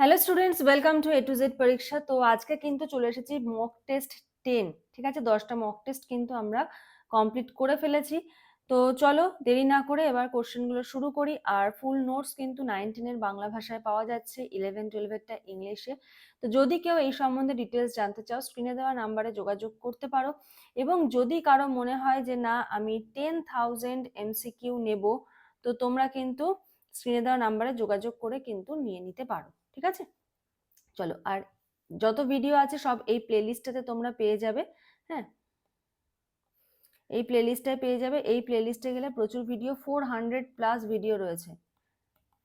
Hello students welcome to A to Z পরীক্ষা তো আজকে কিন্তু চলে এসেছি মক টেস্ট টেন ঠিক আছে? দশটা মক টেস্ট কিন্তু আমরা কমপ্লিট করে ফেলেছি। তো চলো, দেরি না করে এবার কোশ্চেনগুলো শুরু করি। আর ফুল নোটস কিন্তু নাইনটিনের বাংলা ভাষায় পাওয়া যাচ্ছে ইলেভেন টুয়েলভেরটা ইংলিশে তো যদি কেউ এই সম্বন্ধে ডিটেলস জানতে চাও স্ক্রিনে দেওয়া নাম্বারে যোগাযোগ করতে পারো। এবং যদি কারও মনে হয় যে, না, আমি টেন থাউজেন্ড এমসিকিউ নেব, তো তোমরা কিন্তু স্ক্রিনে দেওয়া নাম্বারে যোগাযোগ করে কিন্তু নিয়ে নিতে পারো। ঠিক আছে? চলো, আর যত ভিডিও আছে সব এই প্লেলিস্টটাতে তোমরা পেয়ে যাবে হ্যাঁ? এই প্লেলিস্টটায় পেয়ে যাবে, এই প্লেলিস্টে গেলে প্রচুর video four hundred plus video রয়েছে।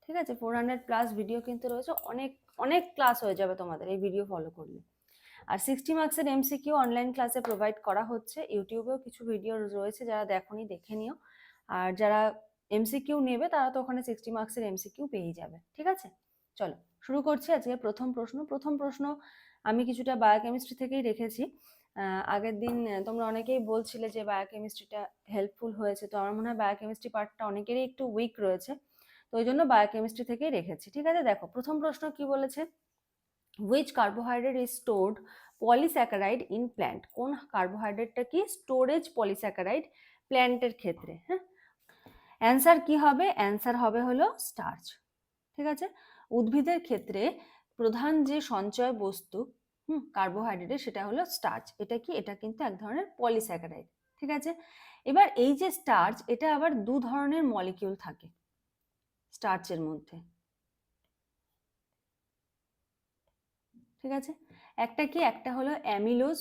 ঠিক আছে? ফোর হান্ড্রেড প্লাস ভিডিও কিন্তু রয়েছে, অনেক অনেক ক্লাস হয়ে যাবে তোমাদের এই ভিডিও ফলো করলে। আর সিক্সটি মার্কসের এমসিকিউ অনলাইন ক্লাসে প্রোভাইড করা হচ্ছে, ইউটিউবেও কিছু ভিডিও রয়েছে যারা দেখোনি, দেখে নিও। আর যারা এমসিকিউ নেবে, তারা তো ওখানে সিক্সটি মার্কসের এমসিকিউ পেয়েই যাবে। ঠিক আছে? চলো। শুরু করছি আজকে প্রথম প্রশ্ন। প্রথম প্রশ্ন আমি কিছুটা বায়োকেমিস্ট্রি থেকেই রেখেছি। আগের দিন তোমরা অনেকেই বলছিলে যে বায়োকেমিস্ট্রিটা হেল্পফুল হয়েছে। তো আমার মনে হয় বায়োকেমিস্ট্রি পার্টটা অনেকেরই একটু উইক রয়েছে। তো ওই জন্য বায়োকেমিস্ট্রি থেকেই রেখেছি। ঠিক আছে? দেখো, প্রথম প্রশ্ন কি বলেছে? Which carbohydrate is stored polysaccharide in plant কোন কার্বোহাইড্রেটটা কি স্টোরেজ পলিস্যাকারাইড প্ল্যান্টের ক্ষেত্রে? হ্যাঁ? অ্যান্সার কি হবে? অ্যান্সার হবে হলো স্টার্চ ঠিক আছে? উদ্ভিদের ক্ষেত্রে প্রধান যে সঞ্চয় বস্তু, হুম কার্বোহাইড্রেটের সেটা হলো স্টার্চ এটা কি? এটা কিন্তু এক ধরনের পলিস্যাকারাইড ঠিক আছে? এবার এই যে স্টার্চ এটা আবার দু ধরনের মলিকিউল থাকে স্টার্চের মধ্যে। ঠিক আছে? একটা কি? একটা হলো অ্যামিলোজ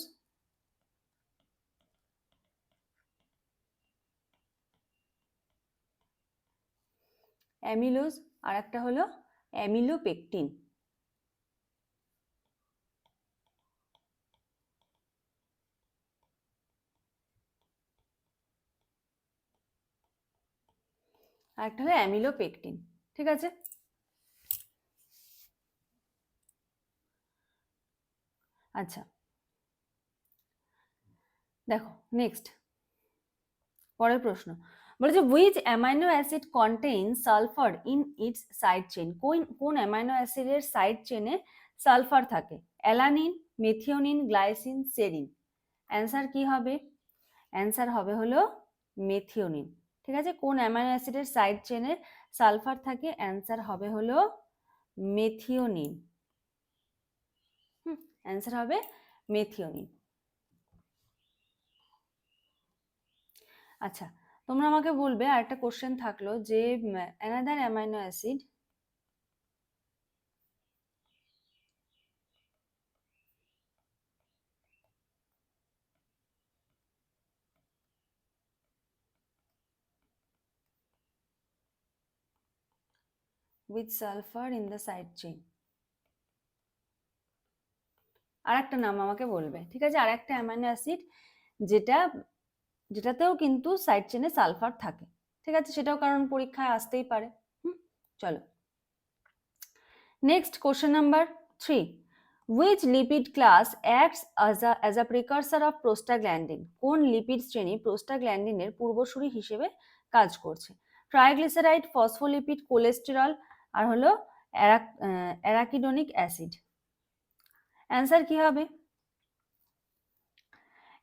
অ্যামিলোজ আর একটা হলো অ্যামিলোপেকটিন। আর একটা হলো অ্যামিলোপেকটিন ঠিক আছে? আচ্ছা। দেখো নেক্সট পরের প্রশ্ন। বলেছে which amino acid contain sulphur in its side chain কোন কোন অ্যামাইনো অ্যাসিডের সাইড চেনে সালফার থাকে? Alanine methionine glycine serine answer কি হবে? অ্যান্সার হবে হলো মেথিওনিন ঠিক আছে? কোন অ্যামাইনো অ্যাসিডের সাইড চেনে সালফার থাকে? অ্যান্সার হবে হলো মেথিওনিন হুম অ্যান্সার হবে মেথিওনিন আচ্ছা তোমরা আমাকে বলবে আর একটা কোশ্চেন থাকল যে another amino acid with sulfur in the side chain. আর একটা নাম আমাকে বলবে, ঠিক আছে? আর একটা অ্যামাইনো অ্যাসিড যেটা যেটাতেও কিন্তু সাইড চেনে সালফার থাকে। ঠিক আছে? সেটাও কারণ পরীক্ষায় আসতেই পারে। হুম? চলো। Next question number three which lipid class acts as a as precursor of prostaglandin কোন লিপিড শ্রেণি প্রোস্টাগ্ল্যান্ডিনের পূর্বসূরি হিসেবে কাজ করছে? ট্রাইগ্লিসারাইড ফসফোলিপিড কোলেস্টেরল আর হলো অ্যারাকিডোনিক অ্যাসিড অ্যান্সার কি হবে?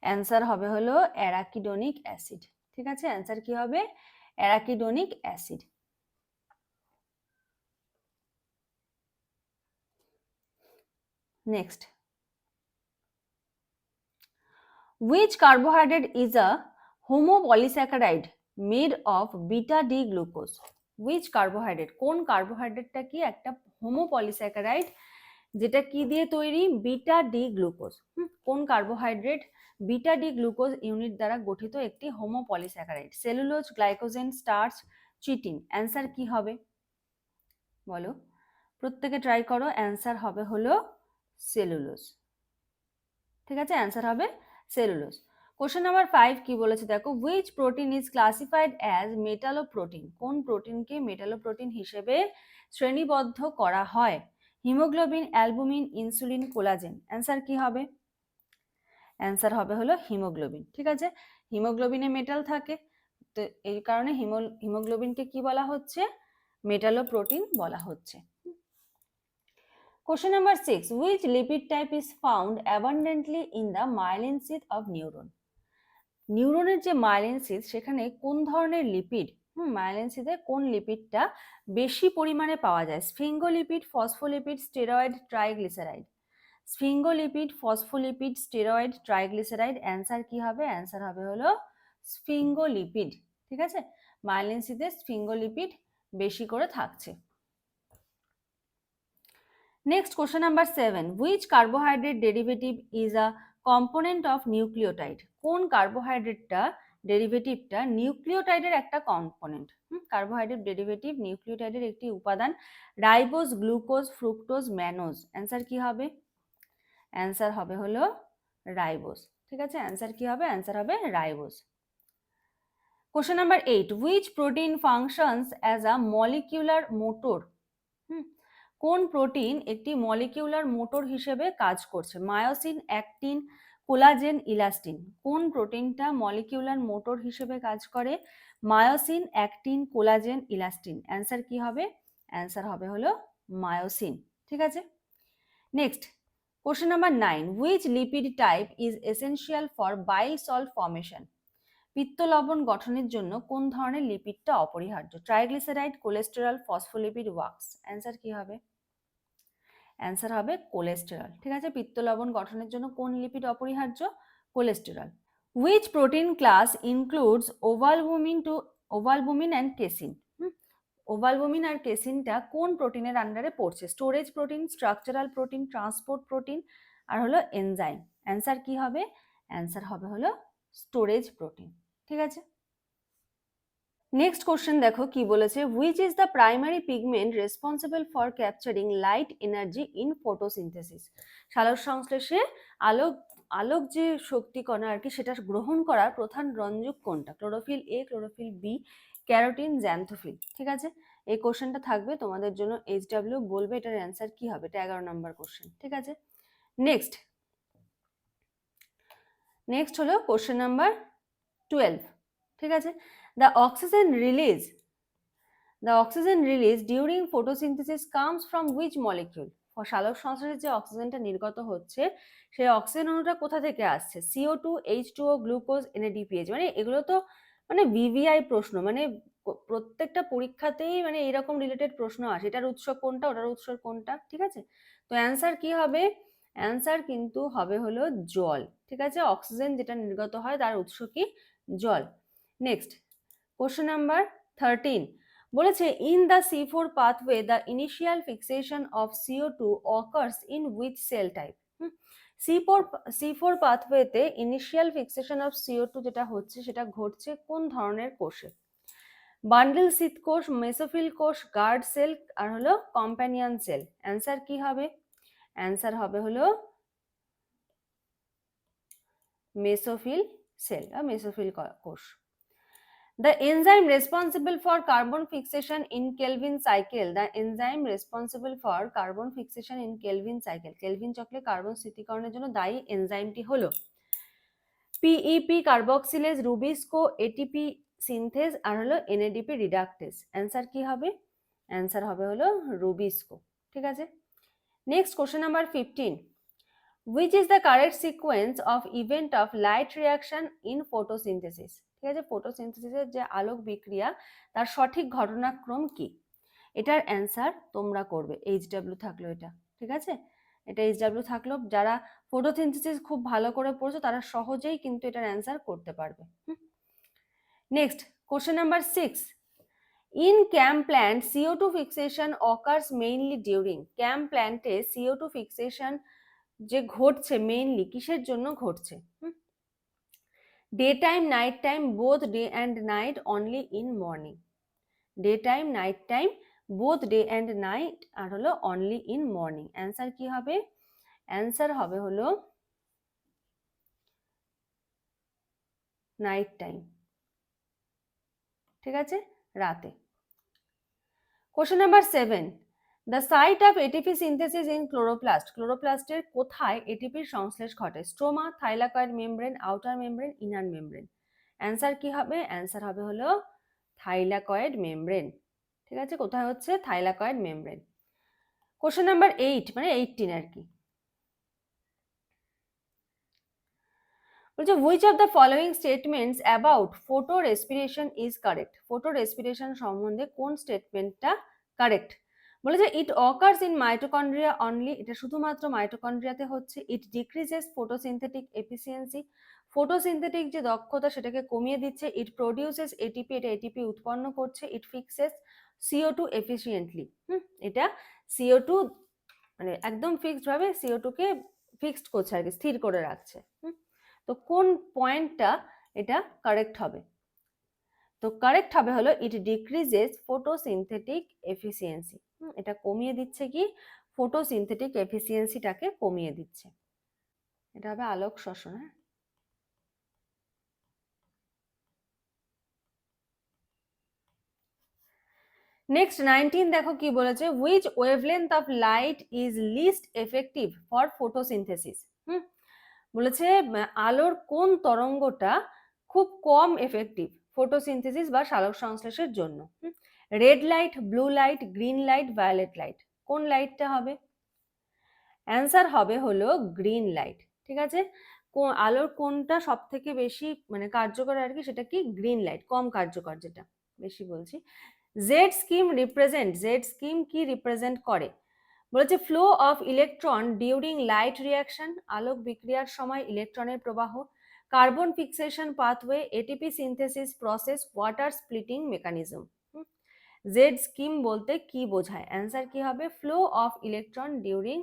অ্যান্সার হবে হলো অ্যারাকিডোনিক অ্যাসিড ঠিক আছে? অ্যান্সার কি হবে? Arachidonic acid next which carbohydrate is a homopolysaccharide made of beta D glucose which carbohydrate কোন কার্বোহাইড্রেটটা কি? একটা হোমো পলিস্যাকারাইড যেটা কি দিয়ে তৈরি? Beta D glucose. কোন carbohydrate? Beta D glucose unit দ্বারা গঠিত একটি homopolysaccharide cellulose, glycogen, starch, chitin. Answer কি হবে? বলো। প্রত্যেকে ট্রাই করো। অ্যান্সার হবে হলো সেলুলোজ। ঠিক আছে? অ্যান্সার হবে সেলুলোজ। কোশ্চেন নাম্বার ফাইভ কি বলেছে দেখো? Which protein is classified as metalloprotein কোন প্রোটিনকে মেটালো প্রোটিন হিসেবে শ্রেণীবদ্ধ করা হয়? Haemoglobin, albumin, insulin, collagen. Answer কি হবে? অ্যান্সার হবে হলো হিমোগ্লোবিন, ঠিক আছে? হিমোগ্লোবিনে মেটাল থাকে, তো এই কারণে হিমো, হিমোগ্লোবিনকে কি বলা হচ্ছে? মেটালো প্রোটিন বলা হচ্ছে। Question number six, Which lipid type is found abundantly in the myelin sheath of neuron? নিউরনের যে মাইলিন শীথ সেখানে কোন ধরনের লিপিড হুম মাইলিন কোন লিপিডটা বেশি পরিমাণে পাওয়া যায়? Sphingolipid, phospholipid, steroid, triglyceride. Sphingolipid, phospholipid, steroid, triglyceride, answer কি হবে? অ্যান্সার হবে হলো স্ফিঙ্গোলিপিড, ঠিক আছে? মাইলিন শীথে স্ফিঙ্গোলিপিড বেশি করে থাকছে। Next question number seven which carbohydrate derivative is a component of nucleotide কোন কার্বোহাইড্রেটটা ডেরিভেটিভটা নিউক্লিওটাইডের একটা কম্পোনেন্ট। কার্বোহাইড্রেট ডেরিভেটিভ নিউক্লিওটাইডের একটি উপাদান ribose glucose, fructose, mannose. Answer কি হবে? অ্যান্সার হবে হলো রাইবোজ ঠিক আছে? অ্যান্সার কি হবে? অ্যান্সার হবে ribose question number eight which protein functions as a molecular motor কোন প্রোটিন একটি মলিকিউলার মোটর হিসেবে কাজ করছে? Myosin actin collagen elastin. কোন প্রোটিনটা মলিকিউলার মোটর হিসেবে কাজ করে? Myosin, actin, collagen, elastin. Answer কি হবে? অ্যান্সার হবে হলো মায়োসিন। ঠিক আছে? Next, question number nine which lipid type is essential for bile salt formation পিত্ত লবণ গঠনের জন্য কোন ধরনের লিপিডটা অপরিহার্য? Triglyceride cholesterol phospholipid wax answer কি হবে? অ্যান্সার হবে কোলেস্টেরল ঠিক আছে? পিত্ত লবণ গঠনের জন্য কোন লিপিড অপরিহার্য? Cholesterol which protein class includes ovalbumin to ovalbumin and casein ovalbumin আর কেসিনটা কোন প্রোটিনের আন্ডারে পড়ছে? Storage protein structural protein transport protein আর হলো এনজাইম অ্যান্সার কি হবে? অ্যান্সার হবে হলো স্টোরেজ প্রোটিন ঠিক আছে? নেক্সট কোশ্চেন দেখো কি বলেছে which is the primary pigment responsible for capturing light energy in photosynthesis সালোক সংশ্লেষে আলোক আলোক যে শক্তি কণা আর কি সেটা গ্রহণ করার প্রধান রঞ্জক কোনটা? Chlorophyll A chlorophyll B carotene xanthophyll ঠিক আছে? এই কোশ্চেনটা থাকবে তোমাদের জন্য এইচ ডাব্লিউ বলবে এটার অ্যান্সার কি হবে? এটা এগারো নম্বর কোশ্চেন ঠিক আছে? নেক্সট নেক্সট হলো কোশ্চেন নাম্বার টুয়েলভ ঠিক আছে? The oxygen release the oxygen release during photosynthesis comes from which molecule সালোক সংশ্লেষে যে অক্সিজেনটা নির্গত হচ্ছে, সেই অক্সিজেন অণুটা কোথা থেকে আসছে? CO two H two O glucose NADPH মানে এগুলো তো মানে ভিভিআই প্রশ্ন মানে প্রত্যেকটা পরীক্ষাতেই মানে এরকম রিলেটেড প্রশ্ন আসে। এটার উৎস কোনটা, ওটার উৎস কোনটা, ঠিক আছে? তো অ্যান্সার কি হবে? অ্যান্সার কিন্তু হবে হলো জল, ঠিক আছে? অক্সিজেন যেটা নির্গত হয়, তার উৎস কি? জল। নেক্সট কোশ্চেন নাম্বার থার্টিন বলেছে in the C four pathway the initial fixation of CO two occurs in with cell type C four C four পাথওয়েতে initial fixation of CO two যেটা হচ্ছে, সেটা ঘটছে কোন ধরনের কোষে? বান্ডেল শীত কোষ মেসোফিল কোষ গার্ড সেল আর হলো কম্প্যানিয়ন সেল অ্যান্সার কি হবে? অ্যান্সার হবে হলো মেসোফিল সেল বা মেসোফিল কোষ। The enzyme responsible for carbon fixation in Kelvin cycle, the enzyme responsible for carbon fixation in Kelvin cycle, Kelvin চক্রে কার্বন স্থিতিকরণের জন্য দায়ী এনজাইমটি হলো PEP carboxylase rubisco ATP synthase আর হলো এনএডিপি রিডাক্টেজ অ্যান্সার কি হবে অ্যান্সার হবে হলো রুবিস্কো ঠিক আছে next question number fifteen which is the correct sequence of event of light reaction in photosynthesis ঠিক আছে? ফটোসিনথেসিসের যে আলোক বিক্রিয়া, তার সঠিক ঘটনাক্রম কি? এটার অ্যান্সার তোমরা করবে। এইচ ডাব্লিউ থাকল এটা, ঠিক আছে? এটা এইচ ডাব্লিউ থাকল, যারা ফটোসিনথেসিস খুব ভালো করে পড়ছো, তারা সহজেই কিন্তু এটার অ্যান্সার করতে পারবে। Next question number six in camp plant CO two fixation occurs mainly during camp প্ল্যান্টে CO two fixation যে ঘটছে মেইনলি কিসের জন্য ঘটছে? Day time night time both day and night only in morning day time night time both day and night আর হলো only in morning answer কি হবে? Answer হবে হলো নাইট টাইম ঠিক আছে? রাতে। Question number seven the site of ATP synthesis in chloroplast ক্লোরোপ্লাস্টের কোথায় এটিপির সংশ্লেষ ঘটে? Stroma thylakoid membrane outer membrane inner membrane answer কি হবে? অ্যান্সার হবে হলো থাইলাকয়েড মেমব্রেন ঠিক আছে? কোথায় হচ্ছে? Thylakoid membrane question number eight মানে এইটিন আর কি। বলছে which of the following statements about photorespiration is correct photorespiration সম্বন্ধে কোন স্টেটমেন্টটা কারেক্ট বলেছে it occurs in mitochondria only এটা শুধুমাত্র মাইটোকন্ড্রিয়াতে হচ্ছে it decreases photosynthetic efficiency photosynthetic যে দক্ষতা সেটাকে কমিয়ে দিচ্ছে ইট প্রডিউসেস এটিপি এটা এটিপি উৎপন্ন করছে it fixes CO two efficiently hmm? এটা সিও টু মানে একদম ফিক্সডভাবে সিও টুকে ফিক্সড করছে আর কি, স্থির করে রাখছে, হুম? তো কোন পয়েন্টটা এটা কারেক্ট হবে? তো কারেক্ট হবে হলো ইট ডিক্রিজেস ফটোসিনথেটিক এফিসিয়েন্সি এটা কমিয়ে দিচ্ছে কি? ফটোসিনথেটিক এফিসিয়েন্সিটাকে কমিয়ে দিচ্ছে। এটা হবে আলোক শোষণ হ্যাঁ? নেক্সট নাইনটিন দেখো কি বলেছে? Which wavelength of light is least effective for photosynthesis hmm, বলেছে আলোর কোন তরঙ্গটা খুব কম এফেক্টিভ ফটোসিনথেসিস বা সালোক সংশ্লেষের জন্য red light blue light green light violet light কোন লাইটটা হবে? অ্যান্সার হবে হলো গ্রিন লাইট ঠিক আছে? আলোর কোনটা সব থেকে বেশি মানে কার্যকর আর কি সেটা কি? গ্রিন লাইট কম কার্যকর যেটা, বেশি বলছি। Z scheme represent Z scheme কি রিপ্রেজেন্ট করে? বলেছে flow of electron during light reaction আলোক বিক্রিয়ার সময় ইলেকট্রনের প্রবাহ carbon fixation pathway ATP synthesis process water splitting mechanism Z scheme বলতে কি বোঝায়? অ্যান্সার কি হবে? Flow of electron during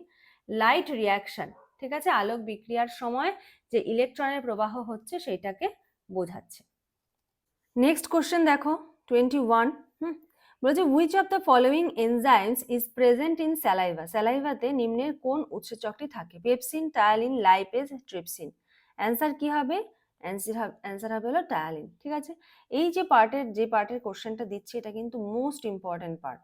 light reaction ঠিক আছে? আলোক বিক্রিয়ার সময় যে ইলেকট্রনের প্রবাহ হচ্ছে সেইটাকে বোঝাচ্ছে। নেক্সট কোশ্চেন দেখো টোয়েন্টি ওয়ান হুম? বলেছে which of the following enzymes is present in saliva স্যালাইভাতে নিম্নের কোন উৎসেচকটি থাকে? Pepsin ptyalin lipase trypsin answer কি হবে? অ্যান্সার হবে হলো টায়ালিন ঠিক আছে? এই যে পার্টের যে পার্টের কোশ্চেনটা দিচ্ছি, এটা কিন্তু মোস্ট ইম্পর্টেন্ট পার্ট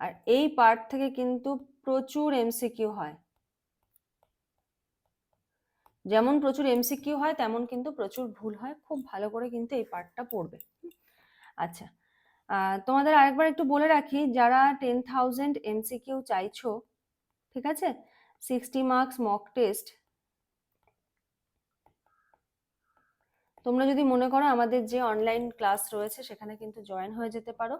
আর এই পার্ট থেকে কিন্তু প্রচুর এমসিকিউ হয়। যেমন প্রচুর এমসিকিউ হয়, তেমন কিন্তু প্রচুর ভুল হয়। খুব ভালো করে কিন্তু এই পার্টটা পড়বে। আচ্ছা তোমাদের আরেকবার একটু বলে রাখি, যারা টেন থাউজেন্ড এমসিকিউ চাইছো, ঠিক আছে? সিক্সটি মার্কস মক টেস্ট তোমরা যদি মনে করো আমাদের যে অনলাইন ক্লাস রয়েছে, সেখানে কিন্তু জয়েন হয়ে যেতে পারো।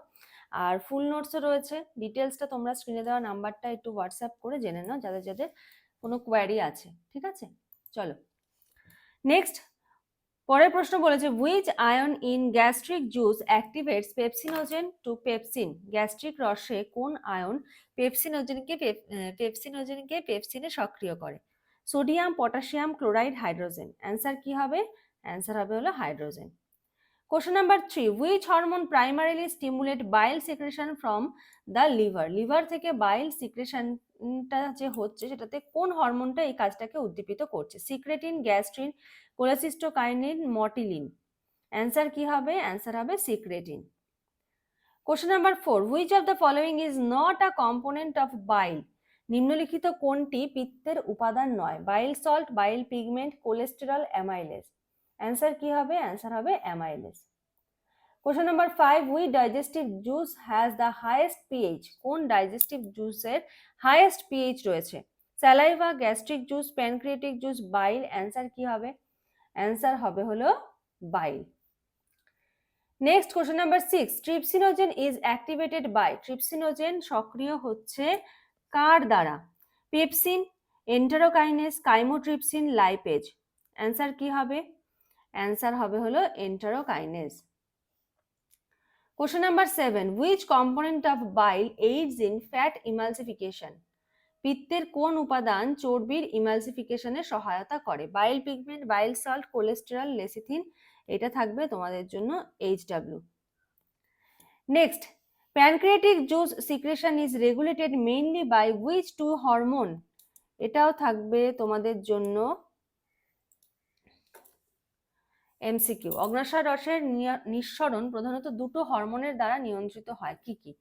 আর ফুল নোটসও রয়েছে ডিটেলসটা তোমরা স্ক্রিনে দেওয়া নাম্বারটা একটু হোয়াটসঅ্যাপ করে জেনে নাও, যাদের যাদের কোনো কোয়ারি আছে, ঠিক আছে? চলো। নেক্সট পরের প্রশ্ন বলেছে which ion in gastric juice activates pepsinogen to pepsin gastric রসে কোন আয়ন পেপসিনোজেনকে পেপসিনোজেনকে পেপসিনে সক্রিয় করে? Sodium, potassium, chloride, hydrogen. Answer কি হবে? অ্যান্সার হবে হলো hydrogen. Question number three which hormone primarily stimulate bile secretion from the liver liver থেকে বাইল সিক্রেশনটা যে হচ্ছে, সেটাতে কোন হরমোনটা এই কাজটাকে উদ্দীপিত করছে? Secretin gastrin cholecystokinin motilin answer কি হবে? অ্যান্সার হবে secretin question number four which of the following is not a component of bile নিম্নলিখিত কোনটি পিত্তের উপাদান নয়? Bile salt bile pigment cholesterol amylase answer কি হবে? অ্যান্সার হবে amylase question number five which digestive juice has the highest pH কোন digestive জুসের হাইয়েস্ট পিএইচ রয়েছে? Saliva gastric juice pancreatic juice bile answer কি হবে? অ্যান্সার হবে হলো bile next question number six trypsinogen is activated by trypsinogen সক্রিয় হচ্ছে কার দ্বারা? Pepsin enterokinase chymotrypsin lipase answer কি হবে? অ্যান্সার হবে হলো enterokinase question number seven which component of bile aids in fat emulsification পিত্তের কোন উপাদান চর্বির ইমালসিফিকেশনে সহায়তা করে? Bile pigment bile salt cholesterol lecithin এটা থাকবে তোমাদের জন্য H W next pancreatic juice secretion is regulated mainly by which two hormone এটাও থাকবে তোমাদের জন্য এমসিকিউ অগ্নাশয় রসের নিঃসরণ প্রধানত দুটো হরমোনের দ্বারা নিয়ন্ত্রিত হয়। কি কি?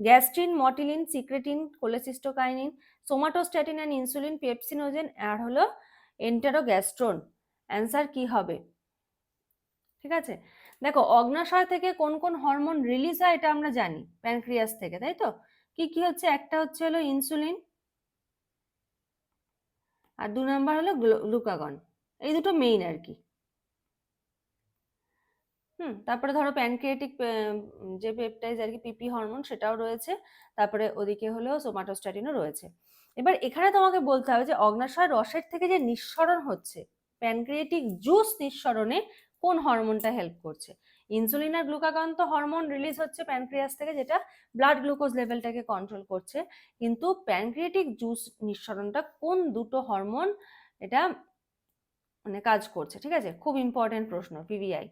Gastrin, motilin, secretin, cholecystokinin somatostatin and insulin, pepsinogen, আর হলো এন্টারোগ্যাস্ট্রোন। অ্যান্সার কি হবে? ঠিক আছে? দেখো, অগ্নাশয় থেকে কোন কোন হরমোন রিলিজ হয় এটা আমরা জানি, প্যানক্রিয়াস থেকে, তাই তো? কি কি হচ্ছে? একটা হচ্ছে হলো ইনসুলিন, আর দু নাম্বার হলো গ্লুকাগন। এই দুটো মেইন আর কি। হুম, তারপরে ধরো প্যানক্রিয়েটিক যে পেপটাইজ আর কি পিপি হরমোন সেটাও রয়েছে। তারপরে ওদিকে হলো সোমাটোস্ট্যাটিনও রয়েছে। এবার এখানে তোমাকে বলতে হবে যে অগ্নাশয় রসের থেকে যে নিঃসরণ হচ্ছে প্যানক্রিয়েটিক জুস নিঃসরণে কোন হরমোনটা হেল্প করছে? ইনসুলিন আর গ্লুকাগন তো হরমোন রিলিজ হচ্ছে প্যানক্রিয়াস থেকে, যেটা ব্লাড গ্লুকোজ লেভেলটাকে কন্ট্রোল করছে। কিন্তু প্যানক্রিয়েটিক জুস নিঃসরণটা কোন দুটো হরমোন এটা মানে কাজ করছে? ঠিক আছে? খুব ইম্পর্টেন্ট প্রশ্ন পিভিআই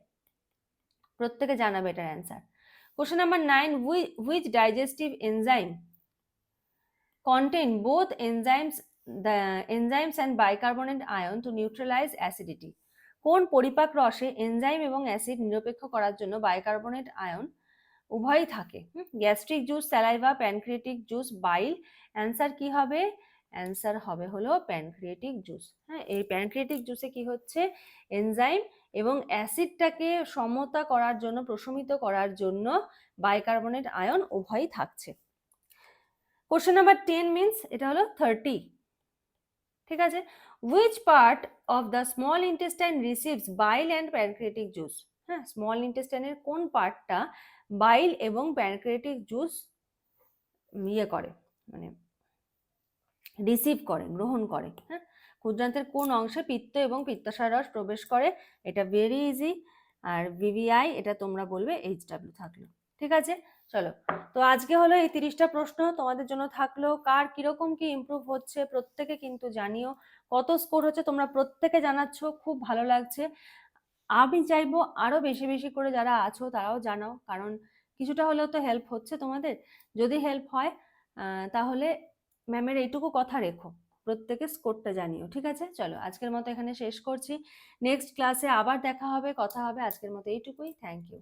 প্রত্যেকে জানাবে এটার answer question number nine which digestive enzyme contain both enzymes the enzymes and bicarbonate ion to neutralize acidity? কোন পরিপাক রসে এনজাইম এবং অ্যাসিড নিরপেক্ষ করার জন্য বাইকার্বনেট আয়ন উভয়ই থাকে? Gastric juice saliva pancreatic juice bile answer কি হবে? অ্যান্সার হবে হলো প্যানক্রিয়েটিক জুস হ্যাঁ এই প্যানক্রিয়েটিক জুসে কি হচ্ছে? এনজাইম এবং অ্যাসিডটাকে সমতা করার জন্য, প্রশমিত করার জন্য বাইকার্বনেট আয়ন উভয়ই থাকছে। কোশ্চেন নাম্বার টেন মিনস এটা হলো থার্টি ঠিক আছে? Which part of the small intestine receives bile and pancreatic juice হ্যাঁ স্মল ইন্টেস্টাইনের কোন পার্টটা বাইল এবং প্যানক্রিয়েটিক জুস ইয়ে করে? মানে রিসিভ করে গ্রহণ করে হ্যাঁ? ক্ষুদ্রান্তের কোন অংশে পিত্ত এবং পিত্তসার রস প্রবেশ করে, এটা ভেরি ইজি আর ভিভিআই এটা তোমরা বলবে এইচ ডাব্লিউ থাকল, ঠিক আছে? চলো, তো আজকে হলো এই তিরিশটা প্রশ্ন, তোমাদের জন্য থাকল, কার কীরকম কি ইমপ্রুভ হচ্ছে প্রত্যেকে কিন্তু জানিও, কত স্কোর হচ্ছে তোমরা প্রত্যেকে জানাচ্ছ, খুব ভালো লাগছে। আমি চাইব আরও বেশি বেশি করে যারা আছো তারাও জানাও, কারণ কিছুটা হলেও তো হেল্প হচ্ছে তোমাদের। যদি হেল্প হয় তাহলে ম্যামের এইটুকু কথা রেখো। প্রত্যেকে স্কোরটা জানিও, ঠিক আছে? চলো, আজকের মতো এখানে শেষ করছি। নেক্সট ক্লাসে আবার দেখা হবে, কথা হবে। আজকের মতো এইটুকুই। Thank you